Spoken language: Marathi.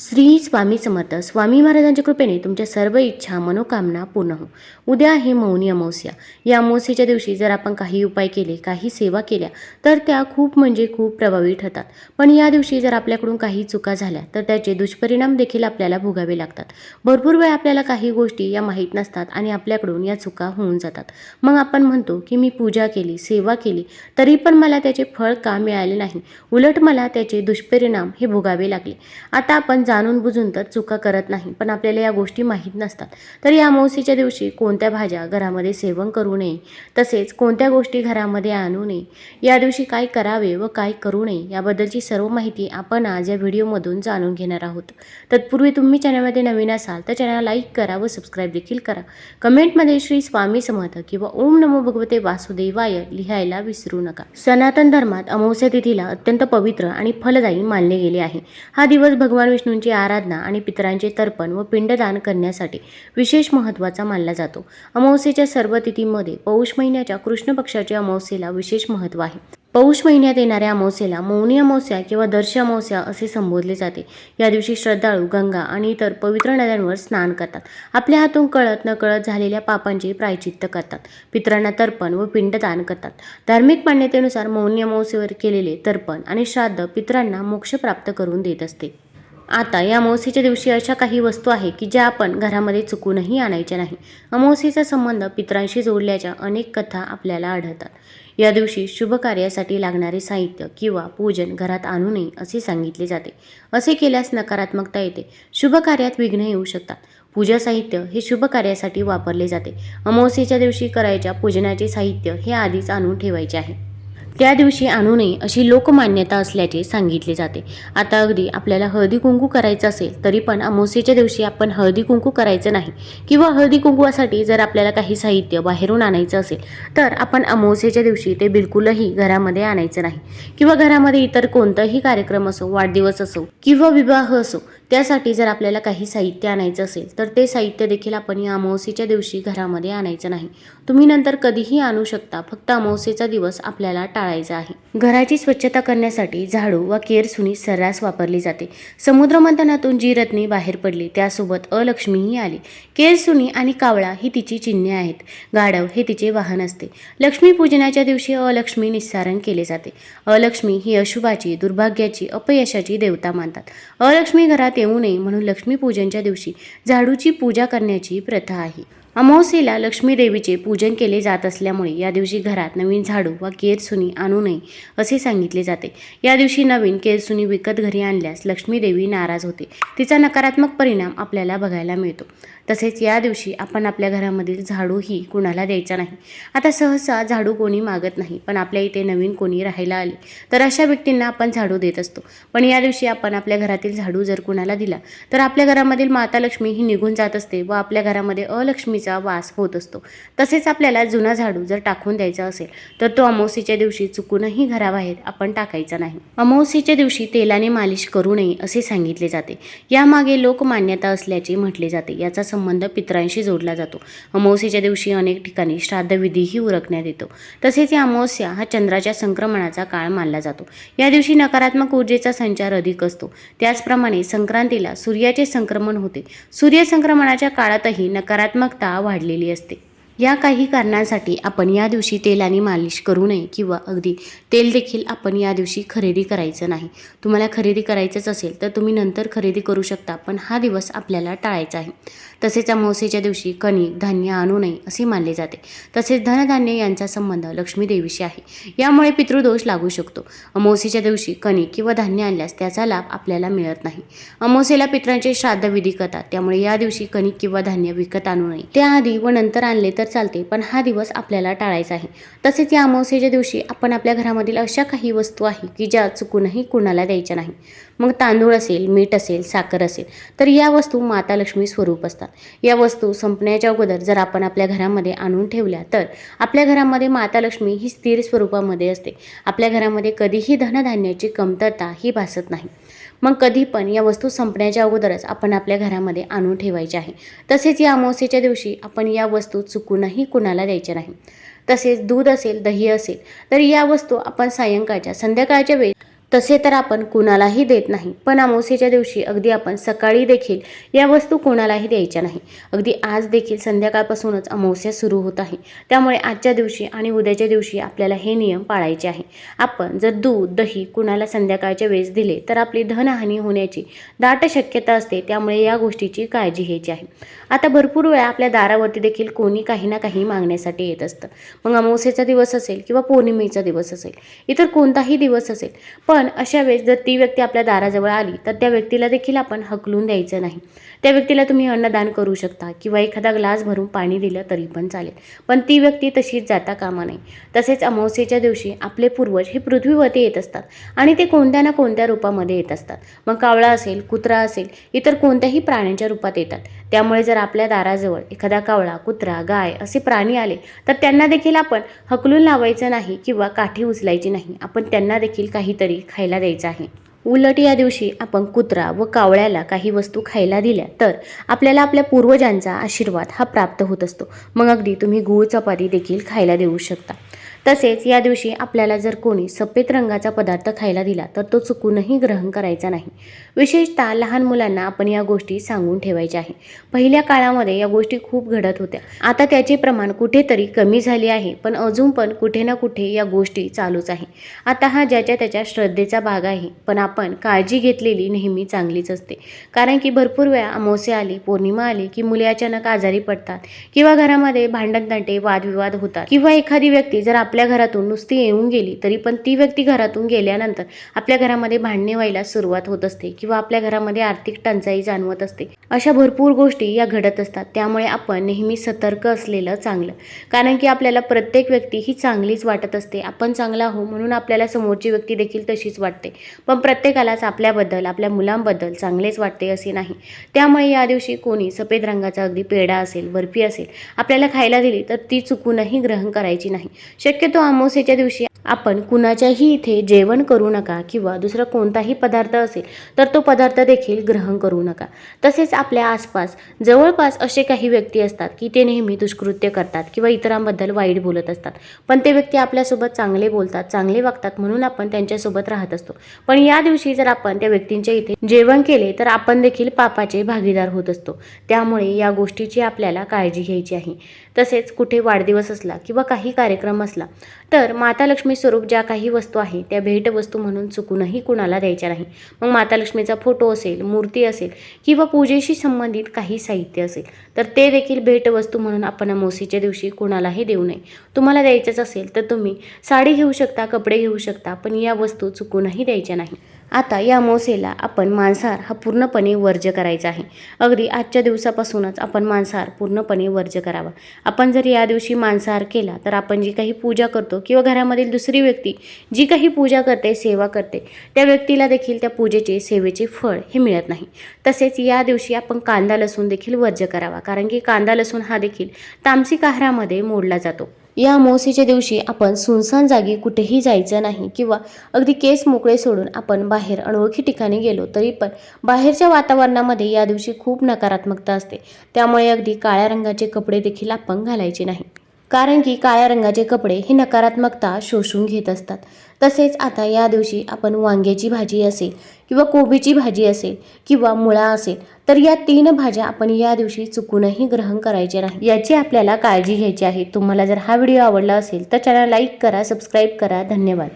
श्री स्वामी समर्थ. स्वामी महाराजांच्या कृपेने तुमच्या सर्व इच्छा मनोकामना पूर्ण हो. उद्या आहे मौनी अमावस्या. या अमावस्येच्या दिवशी जर आपण काही उपाय केले काही सेवा केल्या तर त्या खूप म्हणजे खूप प्रभावी ठरतात. पण या दिवशी जर आपल्याकडून काही चुका झाल्या तर त्याचे दुष्परिणाम देखील आपल्याला भोगावे लागतात. भरपूर वेळ आपल्याला काही गोष्टी या माहीत नसतात आणि आपल्याकडून या चुका होऊन जातात. मग आपण म्हणतो की मी पूजा केली सेवा केली तरी पण मला त्याचे फळ का मिळाले नाही? उलट मला त्याचे दुष्परिणाम हे भोगावे लागले. आता आपण जाणून बुजून तर चुका करत नाही पण आपल्याला या गोष्टी माहीत नसतात. तर या अमावस्येच्या दिवशी कोणत्या भाज्या घरामध्ये सेवन करू नये तसेच कोणत्या गोष्टी घरामध्ये आणू नये या दिवशी काय करावे व काय करू नये याबद्दलची सर्व माहिती आपण आज या व्हिडिओमधून जाणून घेणार आहोत. तत्पूर्वी तुम्ही चॅनलमध्ये नवीन असाल तर चॅनल लाईक करा व सबस्क्राईब देखील करा. कमेंटमध्ये श्री स्वामी समर्थ किंवा ओम नमो भगवते वासुदेवाय लिहायला विसरू नका. सनातन धर्मात अमावस्या तिथीला अत्यंत पवित्र आणि फलदायी मानले गेले आहे. हा दिवस भगवान विष्णूंची आराधना आणि पितरांचे तर्पण व पिंडदान करण्यासाठी विशेष महत्त्वाचा मानला जातो. अमावस्येच्या सर्व तिथीमध्ये पौष महिन्याच्या कृष्ण पक्षाच्या अमावस्येला विशेष महत्त्व आहे. पौष महिन्यात येणाऱ्या अमावस्येला मौनी अमावस्या किंवा दर्श अमावस्या असे संबोधले जाते. या दिवशी श्रद्धाळू गंगा आणि इतर पवित्र नद्यांवर स्नान करतात. आपल्या हातून कळत नकळत झालेल्या पापांचे प्रायचित्त करतात. पितरांना तर्पण व पिंडदान करतात. धार्मिक मान्यतेनुसार मौनी अमावस्येवर केलेले तर्पण आणि श्राद्ध पितरांना मोक्ष प्राप्त करून देत असते. आता या अमावस्येच्या दिवशी अशा काही वस्तू आहे की ज्या आपण घरामध्ये चुकूनही आणायच्या नाही. अमावस्येचा संबंध पितरांशी जोडल्याच्या अनेक कथा आपल्याला आढळतात. या दिवशी शुभ कार्यासाठी लागणारे साहित्य किंवा पूजन घरात आणू नये असे सांगितले जाते. असे केल्यास नकारात्मकता येते. शुभ कार्यात विघ्न येऊ शकतात. पूजा साहित्य हे शुभ कार्यासाठी वापरले जाते. अमावस्येच्या दिवशी करायच्या पूजनाचे साहित्य हे आधीच आणून ठेवायचे आहे. त्या दिवशी आणू नये अशी लोकमान्यता असल्याचे सांगितले जाते. आता अगदी आपल्याला हळदी कुंकू करायचं असेल तरी पण अमावस्येच्या दिवशी आपण हळदी कुंकू करायचं नाही. किंवा हळदी कुंकूसाठी जर आपल्याला काही साहित्य बाहेरून आणायचं असेल तर आपण अमावस्येच्या दिवशी ते बिलकुलही घरामध्ये आणायचं नाही. किंवा घरामध्ये इतर कोणताही कार्यक्रम असो वाढदिवस असो किंवा विवाह असो त्यासाठी जर आपल्याला काही साहित्य आणायचं असेल तर ते साहित्य देखील आपण या अमावस्येच्या दिवशी घरामध्ये आणायचं नाही. तुम्ही नंतर कधीही आणू शकता फक्त अमावस्येचा दिवस आपल्याला टाळायचा आहे. घराची स्वच्छता करण्यासाठी झाडू वा केरसुनी सर्रास वापरली जाते. समुद्रमंथनातून जी रत्नी बाहेर पडली त्यासोबत अलक्ष्मीही आली. केरसुनी आणि कावळा ही तिची चिन्हे आहेत. गाढव हे तिचे वाहन असते. लक्ष्मीपूजनाच्या दिवशी अलक्ष्मी निस्सारण केले जाते. अलक्ष्मी ही अशुभाची दुर्भाग्याची अपयशाची देवता मानतात. अलक्ष्मी घरात येऊ नये म्हणून लक्ष्मीपूजनच्या दिवशी झाडूची पूजा करण्याची प्रथा आहे. अमावस्येला लक्ष्मी देवीचे पूजन केले जात असल्यामुळे या दिवशी घरात नवीन झाडू वा केरसुनी आणू नये असे सांगितले जाते. या दिवशी नवीन केरसुनी विकत घरी आणल्यास लक्ष्मी देवी नाराज होते. तिचा नकारात्मक परिणाम आपल्याला बघायला मिळतो. तसेच या दिवशी आपण आपल्या घरामधील झाडूही कुणाला द्यायचा नाही. आता सहसा झाडू कोणी मागत नाही पण आपल्या इथे नवीन कोणी राहायला आले तर अशा व्यक्तींना आपण झाडू देत असतो. पण या दिवशी आपण आपल्या घरातील झाडू जर कुणाला दिला तर आपल्या घरामधील माता लक्ष्मी ही निघून जात असते व आपल्या घरामध्ये अलक्ष्मी अलक्ष्मीचा वास होत असतो. तसेच आपल्याला जुना झाडू जर टाकून द्यायचा असेल तर तो अमावस्येच्या दिवशी चुकूनही घराबाहेर आपण टाकायचा नाही. अमावस्येच्या दिवशी तेलाने मालिश करू नये असे सांगितले जाते. यामागे लोकमान्यता असल्याचे म्हटले जाते. याचा संबंध पितरांशी जोडला जातो. अमावस्येच्या दिवशी अनेक ठिकाणी श्राद्धविधीही उरकण्यात येतो. तसेच या अमावस्या हा चंद्राच्या संक्रमणाचा काळ मानला जातो. या दिवशी नकारात्मक ऊर्जेचा संचार अधिक असतो. त्याचप्रमाणे संक्रांतीला सूर्याचे संक्रमण होते. सूर्यसंक्रमणाच्या काळातही नकारात्मकता वाढलेली असते. या काही कारणांसाठी आपण या दिवशी तेलाने मालिश करू नये किंवा अगदी तेल देखील आपण या दिवशी खरेदी करायचं नाही. तुम्हाला खरेदी करायचंच असेल तर तुम्ही नंतर खरेदी करू शकता पण हा दिवस आपल्याला टाळायचा आहे. तसेच अमावस्येच्या दिवशी कणिक धान्य आणू नये असे मानले जाते. तसेच धनधान्य यांचा संबंध लक्ष्मी देवीशी आहे. यामुळे पितृदोष लागू शकतो. अमावस्येच्या दिवशी कणिक किंवा धान्य आणल्यास त्याचा लाभ आपल्याला मिळत नाही. अमावस्येला पितरांचे श्राद्ध विधी करतात. त्यामुळे या दिवशी कणिक किंवा धान्य विकत आणू नये. त्याआधी व नंतर आणले तर चालते पण हा दिवस आपल्याला टाळायचा आहे. तसेच या अमावस्येच्या दिवशी आपण आपल्या घरामधील अशा काही वस्तू आहे की ज्या चुकूनही कुणाला द्यायच्या नाही. मग तांदूळ असेल मीठ असेल साखर असेल तर या वस्तू माता लक्ष्मी स्वरूप असतात. या वस्तू संपण्याच्या अगोदर जर आपण आपल्या घरामध्ये आणून ठेवल्या तर आपल्या घरामध्ये माता लक्ष्मी ही स्थिर स्वरूपामध्ये असते. आपल्या घरामध्ये कधीही धनधान्याची कमतरता ही भासत नाही. मग कधी पण या वस्तू संपण्याच्या अगोदरच आपण आपल्या घरामध्ये आणून ठेवायच्या आहे. तसेच या अमावस्येच्या दिवशी आपण या वस्तू चुकूनही कुणाला द्यायच्या नाही. तसेच दूध असेल दही असेल तर या वस्तू आपण सायंकाळच्या संध्याकाळच्या वेळी तसे तर आपण कुणालाही देत नाही पण अमावस्येच्या दिवशी अगदी आपण सकाळी देखील या वस्तू कोणालाही द्यायच्या नाही. अगदी आज देखील संध्याकाळपासूनच अमावस्या सुरू होत आहे. त्यामुळे आजच्या दिवशी आणि उद्याच्या दिवशी आपल्याला हे नियम पाळायचे आहे. आपण जर दूध दही कुणाला संध्याकाळच्या वेळेस दिले तर आपली धनहानी होण्याची दाट शक्यता असते त्यामुळे या गोष्टीची काळजी घ्यायची आहे. आता भरपूर वेळा आपल्या दारावरती देखील कोणी काही ना काही मागण्यासाठी येत असतं. मग अमावस्येचा दिवस असेल किंवा पौर्णिमेचा दिवस असेल इतर कोणताही दिवस असेल पण अशा वेळेस जर ती व्यक्ती आपल्या दाराजवळ आली तर त्या व्यक्तीला देखील आपण हकलून द्यायचं नाही. त्या व्यक्तीला तुम्ही अन्नदान करू शकता किंवा एखादा ग्लास भरून पाणी दिलं तरी पण चालेल. पण ती व्यक्ती तशीच जाता कामा नये. तसेच अमावस्येच्या दिवशी आपले पूर्वज हे पृथ्वीवरती येत असतात आणि ते कोणत्या ना कोणत्या रूपामध्ये येत असतात. मग कावळा असेल कुत्रा असेल इतर कोणत्याही प्राण्यांच्या रूपात येतात. त्यामुळे जर आपल्या दाराजवळ एखादा कावळा कुत्रा गाय असे प्राणी आले तर त्यांना देखील आपण हकलून लावायचं नाही किंवा काठी उचलायची नाही. आपण त्यांना देखील काहीतरी खायला द्यायचं आहे. उलट या दिवशी आपण कुत्रा व कावळ्याला काही वस्तू खायला दिल्या तर आपल्याला आपल्या पूर्वजांचा आशीर्वाद हा प्राप्त होत असतो. मग अगदी तुम्ही गूळ चपाती देखील खायला देऊ शकता. तसेच या दिवशी आपल्याला जर कोणी सफेद रंगाचा पदार्थ खायला दिला तर तो चुकूनही ग्रहण करायचा नाही. विशेषतः लहान मुलांना आपण या गोष्टी सांगून ठेवायच्या आहे. पहिल्या काळामध्ये या गोष्टी खूप घडत होत्या. आता त्याचे प्रमाण कुठेतरी कमी झाले आहे पण अजून पण कुठे ना कुठे या गोष्टी चालूच आहे. आता हा ज्याच्या त्याच्या श्रद्धेचा भाग आहे पण आपण काळजी घेतलेली नेहमी चांगलीच असते. कारण की भरपूर वेळा अमावस्या आली पौर्णिमा आली की मुले अचानक आजारी पडतात किंवा घरामध्ये भांडणदांटे वादविवाद होतात. किंवा एखादी व्यक्ती जर आपल्या घरातून नुसती येऊन गेली तरी पण ती व्यक्ती घरातून गेल्यानंतर आपल्या घरामध्ये भांडणे व्हायला सुरुवात होत असते किंवा आपल्या घरामध्ये आर्थिक टंचाई जाणवत असते. अशा भरपूर गोष्टी या घडत असतात. त्यामुळे आपण नेहमी सतर्क असलेलं चांगलं. कारण की आपल्याला प्रत्येक व्यक्ती ही चांगलीच वाटत असते. आपण चांगला हो म्हणून आपल्याला समोरची व्यक्ती देखील तशीच वाटते. पण प्रत्येकालाच आपल्याबद्दल आपल्या मुलांबद्दल चांगलेच वाटते असे नाही. त्यामुळे या दिवशी कोणी सफेद रंगाचा अगदी पेढा असेल बर्फी असेल आपल्याला खायला दिली तर ती चुकूनही ग्रहण करायची नाही. शक्य शक्यतो अमावस्येच्या दिवशी आपण कुणाच्याही इथे जेवण करू नका किंवा दुसरा कोणताही पदार्थ असेल तर तो पदार्थ देखील ग्रहण करू नका. तसेच आपल्या आसपास जवळपास असे काही व्यक्ती असतात की ते नेहमी दुष्कृत्य करतात किंवा इतरांबद्दल वाईट बोलत असतात. पण ते व्यक्ती आपल्यासोबत चांगले बोलतात चांगले वागतात म्हणून आपण त्यांच्यासोबत राहत असतो. पण या दिवशी जर आपण त्या व्यक्तींच्या इथे जेवण केले तर आपण देखील पापाचे भागीदार होत असतो. त्यामुळे या गोष्टीची आपल्याला काळजी घ्यायची आहे. तसेच कुठे वाढदिवस असला किंवा काही कार्यक्रम असला तर माता लक्ष्मी स्वरूप ज्या काही वस्तू आहे त्या भेटवस्तू म्हणून चुकूनही कुणाला द्यायच्या नाही. मग माता लक्ष्मीचा फोटो असेल मूर्ती असेल किंवा पूजेशी संबंधित काही साहित्य असेल तर ते देखील भेटवस्तू म्हणून आपण अमावस्येच्या दिवशी कुणालाही देऊ नये. तुम्हाला द्यायचंच असेल तर तुम्ही साडी घेऊ शकता कपडे घेऊ शकता पण या वस्तू चुकूनही द्यायच्या नाही. आता या अमावस्येला आपण मांसाहार हा पूर्णपणे वर्ज्य करायचा आहे. अगदी आजच्या दिवसापासूनच आपण मांसाहार पूर्णपणे वर्ज्य करावा. आपण जर या दिवशी मांसाहार केला तर आपण जी काही पूजा करतो किंवा घरामधील दुसरी व्यक्ती जी काही पूजा करते सेवा करते त्या व्यक्तीला देखील त्या पूजेचे सेवेचे फळ हे मिळत नाही. तसेच या दिवशी आपण कांदा लसूण देखील वर्ज्य करावा कारण की कांदा लसूण हा देखील तामसिक आहारामध्ये मोडला जातो. या अमावस्येच्या दिवशी आपण सुनसान जागी कुठेही जायचं नाही किंवा अगदी केस मोकळे सोडून आपण बाहेर अनोळखी ठिकाणी गेलो तरी पण बाहेरच्या वातावरणामध्ये या दिवशी खूप नकारात्मकता असते. त्यामुळे अगदी काळ्या रंगाचे कपडे देखील आपण घालायचे नाही. कारण की काळ्या रंगाचे कपडे ही नकारात्मकता शोषून घेत असतात. तसेच आता या दिवशी आपण वांग्याची भाजी असेल किंवा कोबीची भाजी असेल किंवा मुळा असेल तर या तीन भाज्या आपण या दिवशी चुकूनही ग्रहण करायचे नाही. याची आपल्याला काळजी घ्यायची आहे. तुम्हाला जर हा व्हिडिओ आवडला असेल तर चॅनल लाईक करा सबस्क्राईब करा. धन्यवाद.